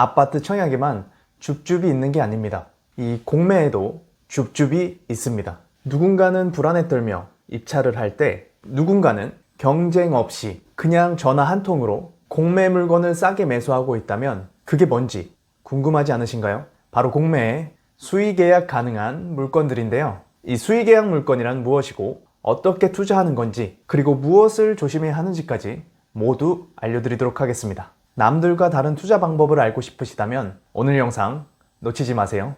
아파트 청약에만 줍줍이 있는 게 아닙니다. 이 공매에도 줍줍이 있습니다. 누군가는 불안에 떨며 입찰을 할 때 누군가는 경쟁 없이 그냥 전화 한 통으로 공매 물건을 싸게 매수하고 있다면 그게 뭔지 궁금하지 않으신가요? 바로 공매에 수의 계약 가능한 물건들인데요. 이 수의 계약 물건이란 무엇이고 어떻게 투자하는 건지 그리고 무엇을 조심해야 하는지까지 모두 알려드리도록 하겠습니다. 남들과 다른 투자 방법을 알고 싶으시다면 오늘 영상 놓치지 마세요.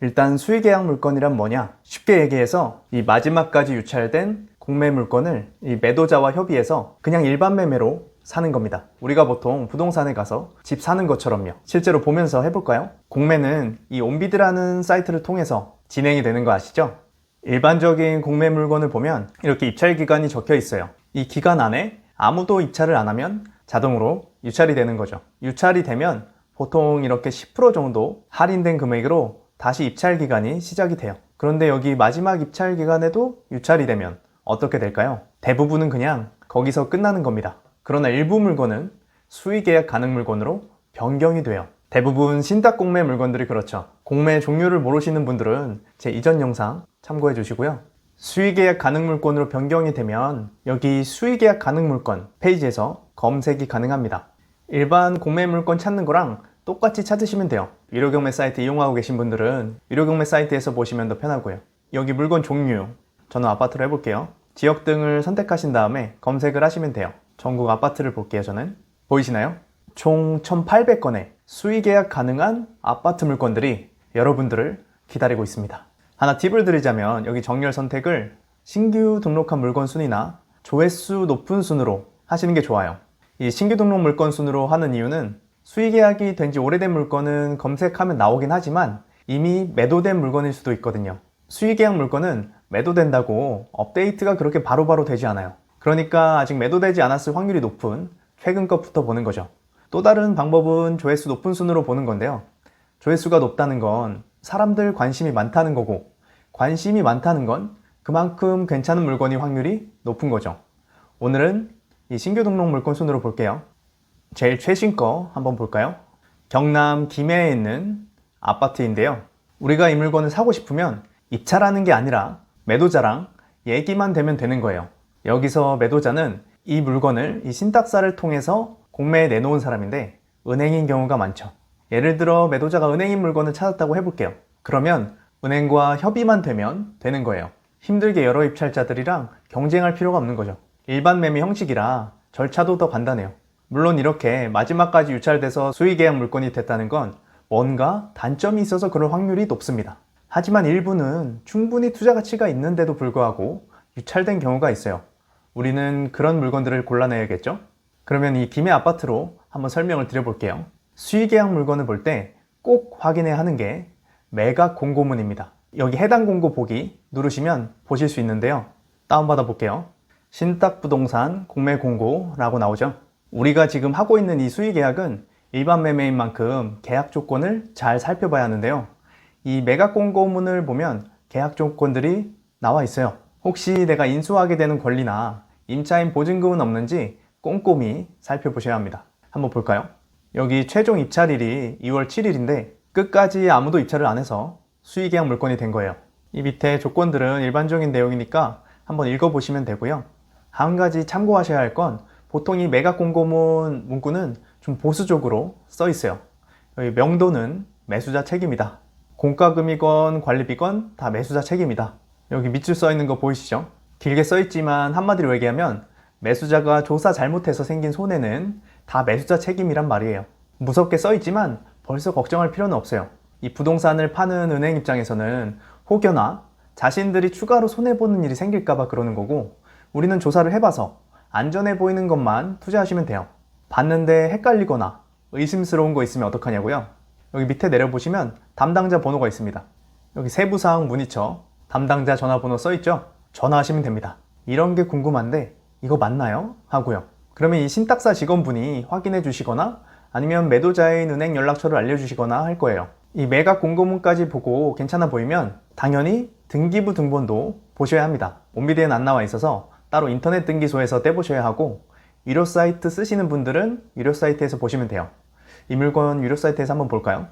일단 수의 계약 물건이란 뭐냐? 쉽게 얘기해서 이 마지막까지 유찰된 공매 물건을 이 매도자와 협의해서 그냥 일반 매매로 사는 겁니다. 우리가 보통 부동산에 가서 집 사는 것처럼요. 실제로 보면서 해볼까요? 공매는 이 온비드라는 사이트를 통해서 진행이 되는 거 아시죠? 일반적인 공매 물건을 보면 이렇게 입찰 기간이 적혀 있어요. 이 기간 안에 아무도 입찰을 안 하면 자동으로 유찰이 되는 거죠. 유찰이 되면 보통 이렇게 10% 정도 할인된 금액으로 다시 입찰 기간이 시작이 돼요. 그런데 여기 마지막 입찰 기간에도 유찰이 되면 어떻게 될까요? 대부분은 그냥 거기서 끝나는 겁니다. 그러나 일부 물건은 수의 계약 가능 물건으로 변경이 돼요. 대부분 신탁 공매 물건들이 그렇죠. 공매 종류를 모르시는 분들은 제 이전 영상 참고해 주시고요. 수의 계약 가능 물건으로 변경이 되면 여기 수의 계약 가능 물건 페이지에서 검색이 가능합니다. 일반 공매 물건 찾는 거랑 똑같이 찾으시면 돼요. 유료 경매 사이트 이용하고 계신 분들은 유료 경매 사이트에서 보시면 더 편하고요. 여기 물건 종류 저는 아파트로 해볼게요. 지역 등을 선택하신 다음에 검색을 하시면 돼요. 전국 아파트를 볼게요, 저는. 보이시나요? 총 1,800건의 수의 계약 가능한 아파트 물건들이 여러분들을 기다리고 있습니다. 하나 팁을 드리자면 여기 정렬 선택을 신규 등록한 물건 순이나 조회수 높은 순으로 하시는 게 좋아요. 이 신규 등록 물건 순으로 하는 이유는 수의 계약이 된 지 오래된 물건은 검색하면 나오긴 하지만 이미 매도된 물건일 수도 있거든요. 수의 계약 물건은 매도된다고 업데이트가 그렇게 바로 바로 되지 않아요. 그러니까 아직 매도되지 않았을 확률이 높은 최근 것부터 보는 거죠. 또 다른 방법은 조회수 높은 순으로 보는 건데요. 조회수가 높다는 건 사람들 관심이 많다는 거고 관심이 많다는 건 그만큼 괜찮은 물건이 확률이 높은 거죠. 오늘은 이 신규 등록 물건 순으로 볼게요. 제일 최신 거 한번 볼까요? 경남 김해에 있는 아파트인데요. 우리가 이 물건을 사고 싶으면 입찰하는 게 아니라 매도자랑 얘기만 되면 되는 거예요. 여기서 매도자는 이 물건을 이 신탁사를 통해서 공매에 내놓은 사람인데 은행인 경우가 많죠. 예를 들어 매도자가 은행인 물건을 찾았다고 해볼게요. 그러면 은행과 협의만 되면 되는 거예요. 힘들게 여러 입찰자들이랑 경쟁할 필요가 없는 거죠. 일반 매매 형식이라 절차도 더 간단해요. 물론 이렇게 마지막까지 유찰돼서 수의 계약 물건이 됐다는 건 뭔가 단점이 있어서 그럴 확률이 높습니다. 하지만 일부는 충분히 투자 가치가 있는데도 불구하고 유찰된 경우가 있어요. 우리는 그런 물건들을 골라내야겠죠? 그러면 이 김해 아파트로 한번 설명을 드려볼게요. 수의 계약 물건을 볼 때 꼭 확인해야 하는 게 매각 공고문입니다. 여기 해당 공고 보기 누르시면 보실 수 있는데요. 다운받아 볼게요. 신탁부동산 공매 공고라고 나오죠. 우리가 지금 하고 있는 이 수의 계약은 일반 매매인 만큼 계약 조건을 잘 살펴봐야 하는데요. 이 매각 공고문을 보면 계약 조건들이 나와 있어요. 혹시 내가 인수하게 되는 권리나 임차인 보증금은 없는지 꼼꼼히 살펴보셔야 합니다. 한번 볼까요? 여기 최종 입찰일이 2월 7일인데 끝까지 아무도 입찰을 안 해서 수의계약 물건이 된 거예요. 이 밑에 조건들은 일반적인 내용이니까 한번 읽어보시면 되고요. 한 가지 참고하셔야 할 건 보통 이 매각 공고문 문구는 좀 보수적으로 써 있어요. 여기 명도는 매수자 책임이다. 공과금이건 관리비건 다 매수자 책임이다. 여기 밑줄 써 있는 거 보이시죠? 길게 써 있지만 한마디로 얘기하면 매수자가 조사 잘못해서 생긴 손해는 다 매수자 책임이란 말이에요. 무섭게 써 있지만 벌써 걱정할 필요는 없어요. 이 부동산을 파는 은행 입장에서는 혹여나 자신들이 추가로 손해보는 일이 생길까봐 그러는 거고 우리는 조사를 해봐서 안전해 보이는 것만 투자하시면 돼요. 봤는데 헷갈리거나 의심스러운 거 있으면 어떡하냐고요? 여기 밑에 내려보시면 담당자 번호가 있습니다. 여기 세부사항 문의처 담당자 전화번호 써있죠? 전화하시면 됩니다. 이런 게 궁금한데 이거 맞나요? 하고요. 그러면 이 신탁사 직원분이 확인해 주시거나 아니면 매도자인 은행 연락처를 알려주시거나 할 거예요. 이 매각 공고문까지 보고 괜찮아 보이면 당연히 등기부 등본도 보셔야 합니다. 온비디에는 안 나와 있어서 따로 인터넷 등기소에서 떼보셔야 하고 유료 사이트 쓰시는 분들은 유료 사이트에서 보시면 돼요. 이 물건 유료 사이트에서 한번 볼까요?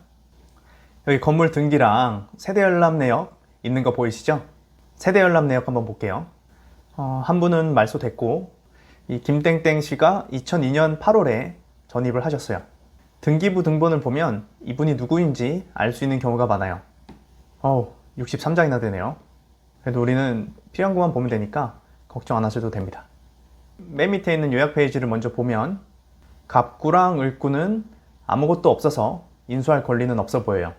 여기 건물 등기랑 세대 열람 내역 있는 거 보이시죠? 세대 열람 내역 한번 볼게요. 어, 한 분은 말소됐고 이 김땡땡 씨가 2002년 8월에 전입을 하셨어요. 등기부 등본을 보면 이분이 누구인지 알 수 있는 경우가 많아요. 어우, 63장이나 되네요. 그래도 우리는 필요한 것만 보면 되니까 걱정 안 하셔도 됩니다. 맨 밑에 있는 요약 페이지를 먼저 보면 갑구랑 을구는 아무것도 없어서 인수할 권리는 없어 보여요.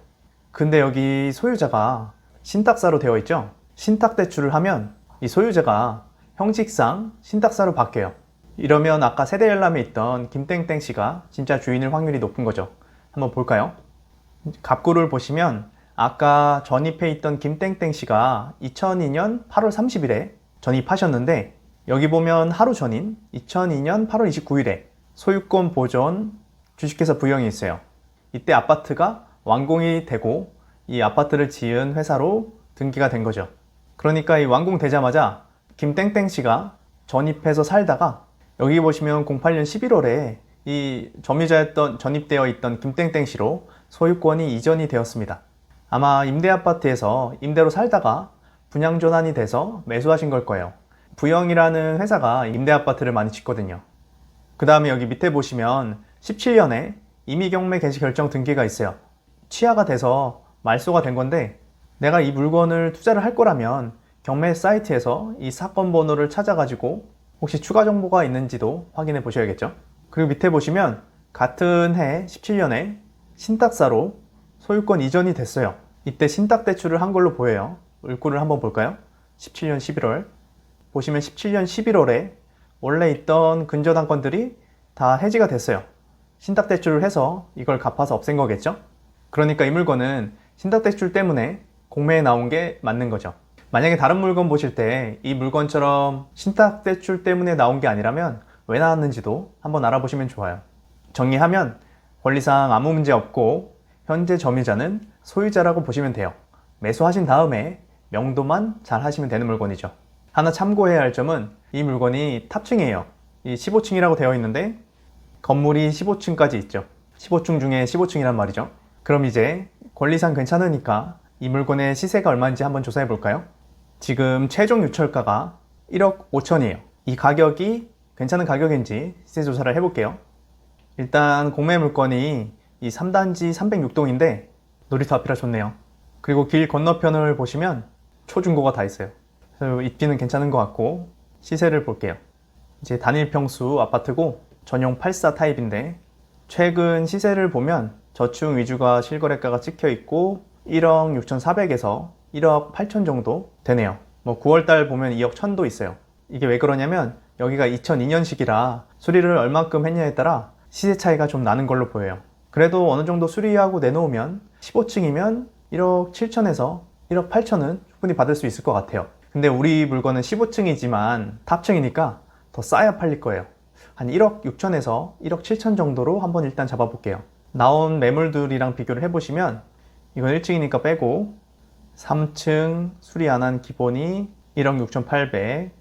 근데 여기 소유자가 신탁사로 되어 있죠? 신탁 대출을 하면 이 소유자가 형식상 신탁사로 바뀌어요. 이러면 아까 세대 열람에 있던 김땡땡 씨가 진짜 주인일 확률이 높은 거죠. 한번 볼까요? 갑구를 보시면 아까 전입해 있던 김땡땡 씨가 2002년 8월 30일에 전입하셨는데 여기 보면 하루 전인 2002년 8월 29일에 소유권 보존 주식회사 부영이 있어요. 이때 아파트가 완공이 되고 이 아파트를 지은 회사로 등기가 된 거죠. 그러니까 이 완공되자마자 김땡땡 씨가 전입해서 살다가 여기 보시면 08년 11월에 이 점유자였던 전입되어 있던 김땡땡 씨로 소유권이 이전이 되었습니다. 아마 임대 아파트에서 임대로 살다가 분양 전환이 돼서 매수하신 걸 거예요. 부영이라는 회사가 임대 아파트를 많이 짓거든요. 그 다음에 여기 밑에 보시면 17년에 임의경매 개시 결정 등기가 있어요. 취하가 돼서 말소가 된 건데 내가 이 물건을 투자를 할 거라면 경매 사이트에서 이 사건 번호를 찾아가지고 혹시 추가 정보가 있는지도 확인해 보셔야겠죠. 그리고 밑에 보시면 같은 해 17년에 신탁사로 소유권 이전이 됐어요. 이때 신탁 대출을 한 걸로 보여요. 을구를 한번 볼까요? 17년 11월. 보시면 17년 11월에 원래 있던 근저당권들이 다 해지가 됐어요. 신탁 대출을 해서 이걸 갚아서 없앤 거겠죠? 그러니까 이 물건은 신탁 대출 때문에 공매에 나온 게 맞는 거죠. 만약에 다른 물건 보실 때 이 물건처럼 신탁 대출 때문에 나온 게 아니라면 왜 나왔는지도 한번 알아보시면 좋아요. 정리하면 권리상 아무 문제 없고 현재 점유자는 소유자라고 보시면 돼요. 매수하신 다음에 명도만 잘 하시면 되는 물건이죠. 하나 참고해야 할 점은 이 물건이 탑층이에요. 이 15층이라고 되어 있는데 건물이 15층까지 있죠. 15층 중에 15층이란 말이죠. 그럼 이제 권리상 괜찮으니까 이 물건의 시세가 얼마인지 한번 조사해 볼까요? 지금 최종 유찰가가 1억 5천이에요. 이 가격이 괜찮은 가격인지 시세 조사를 해볼게요. 일단 공매 물건이 이 3단지 306동인데 놀이터 앞이라 좋네요. 그리고 길 건너편을 보시면 초중고가 다 있어요. 그래서 입지는 괜찮은 것 같고 시세를 볼게요. 이제 단일 평수 아파트고 전용 84 타입인데 최근 시세를 보면 저층 위주가 실거래가가 찍혀 있고 1억 6,400에서 1억 8천 정도 되네요. 뭐 9월달 보면 2억 1000도 있어요. 이게 왜 그러냐면 여기가 2002년식이라 수리를 얼마큼 했냐에 따라 시세 차이가 좀 나는 걸로 보여요. 그래도 어느 정도 수리하고 내놓으면 15층이면 1억 7천에서 1억 8천은 충분히 받을 수 있을 것 같아요. 근데 우리 물건은 15층이지만 탑층이니까 더 싸야 팔릴 거예요. 한 1억 6천에서 1억 7천 정도로 한번 일단 잡아볼게요. 나온 매물들이랑 비교를 해보시면 이건 1층이니까 빼고 3층 수리 안 한 기본이 1억 6,800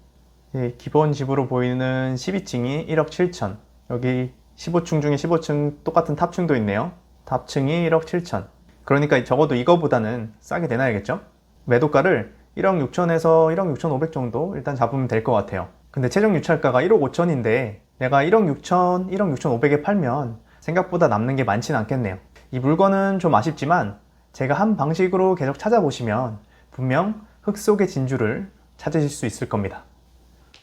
예, 기본 집으로 보이는 12층이 1억 7천. 여기 15층 중에 15층 똑같은 탑층도 있네요. 탑층이 1억 7천. 그러니까 적어도 이거보다는 싸게 내놔야겠죠? 매도가를 1억 6천에서 1억 6천 5백 정도 일단 잡으면 될 것 같아요. 근데 최종 유찰가가 1억 5천인데 내가 1억 6천, 1억 6천 5백에 팔면 생각보다 남는 게 많지는 않겠네요. 이 물건은 좀 아쉽지만 제가 한 방식으로 계속 찾아보시면 분명 흙 속의 진주를 찾으실 수 있을 겁니다.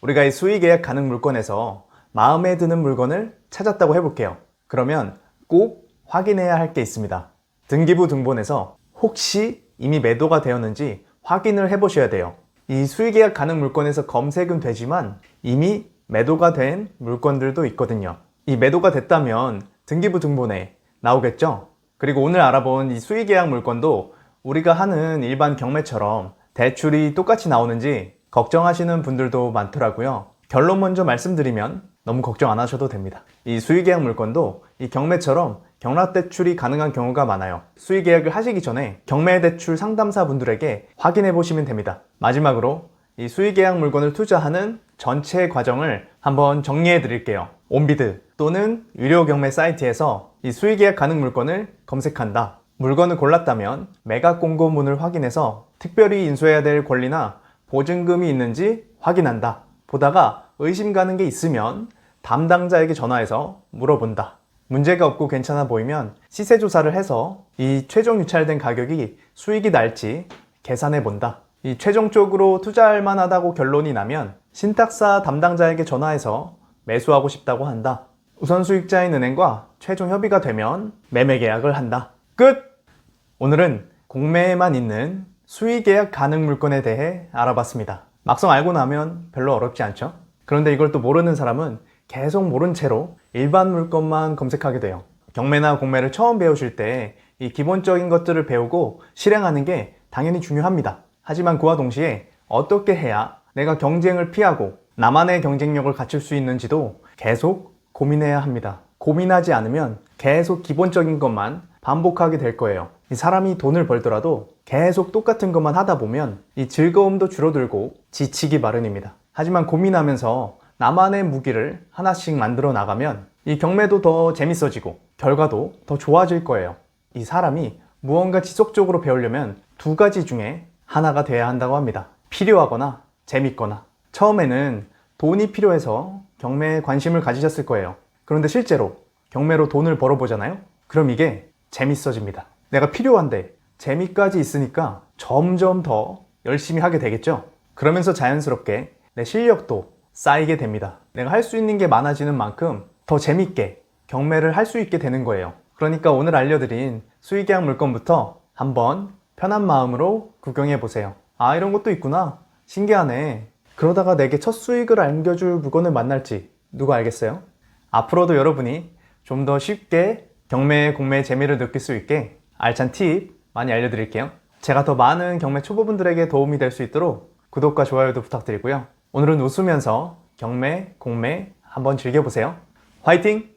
우리가 이 수의 계약 가능 물건에서 마음에 드는 물건을 찾았다고 해볼게요. 그러면 꼭 확인해야 할 게 있습니다. 등기부 등본에서 혹시 이미 매도가 되었는지 확인을 해보셔야 돼요. 이 수의 계약 가능 물건에서 검색은 되지만 이미 매도가 된 물건들도 있거든요. 이 매도가 됐다면 등기부 등본에 나오겠죠? 그리고 오늘 알아본 이 수의계약 물건도 우리가 하는 일반 경매처럼 대출이 똑같이 나오는지 걱정하시는 분들도 많더라고요. 결론 먼저 말씀드리면 너무 걱정 안 하셔도 됩니다. 이 수의계약 물건도 이 경매처럼 경락대출이 가능한 경우가 많아요. 수의계약을 하시기 전에 경매대출 상담사 분들에게 확인해 보시면 됩니다. 마지막으로 이 수의계약 물건을 투자하는 전체 과정을 한번 정리해 드릴게요. 온비드 또는 유료 경매 사이트에서 이 수익계약 가능 물건을 검색한다. 물건을 골랐다면 매각 공고문을 확인해서 특별히 인수해야 될 권리나 보증금이 있는지 확인한다. 보다가 의심 가는 게 있으면 담당자에게 전화해서 물어본다. 문제가 없고 괜찮아 보이면 시세 조사를 해서 이 최종 유찰된 가격이 수익이 날지 계산해 본다. 이 최종적으로 투자할 만하다고 결론이 나면 신탁사 담당자에게 전화해서 매수하고 싶다고 한다. 우선 수익자인 은행과 최종 협의가 되면 매매 계약을 한다. 끝! 오늘은 공매에만 있는 수익 계약 가능 물건에 대해 알아봤습니다. 막상 알고 나면 별로 어렵지 않죠? 그런데 이걸 또 모르는 사람은 계속 모른 채로 일반 물건만 검색하게 돼요. 경매나 공매를 처음 배우실 때 이 기본적인 것들을 배우고 실행하는 게 당연히 중요합니다. 하지만 그와 동시에 어떻게 해야 내가 경쟁을 피하고 나만의 경쟁력을 갖출 수 있는지도 계속 고민해야 합니다. 고민하지 않으면 계속 기본적인 것만 반복하게 될 거예요. 이 사람이 돈을 벌더라도 계속 똑같은 것만 하다 보면 이 즐거움도 줄어들고 지치기 마련입니다. 하지만 고민하면서 나만의 무기를 하나씩 만들어 나가면 이 경매도 더 재밌어지고 결과도 더 좋아질 거예요. 이 사람이 무언가 지속적으로 배우려면 두 가지 중에 하나가 돼야 한다고 합니다. 필요하거나 재밌거나. 처음에는 돈이 필요해서 경매에 관심을 가지셨을 거예요. 그런데 실제로 경매로 돈을 벌어보잖아요? 그럼 이게 재밌어집니다. 내가 필요한데 재미까지 있으니까 점점 더 열심히 하게 되겠죠? 그러면서 자연스럽게 내 실력도 쌓이게 됩니다. 내가 할 수 있는 게 많아지는 만큼 더 재밌게 경매를 할 수 있게 되는 거예요. 그러니까 오늘 알려드린 수익계약 물건부터 한번 편한 마음으로 구경해 보세요. 아, 이런 것도 있구나. 신기하네. 그러다가 내게 첫 수익을 안겨줄 물건을 만날지 누가 알겠어요? 앞으로도 여러분이 좀 더 쉽게 경매, 공매의 재미를 느낄 수 있게 알찬 팁 많이 알려드릴게요. 제가 더 많은 경매 초보분들에게 도움이 될 수 있도록 구독과 좋아요도 부탁드리고요. 오늘은 웃으면서 경매, 공매 한번 즐겨보세요. 화이팅!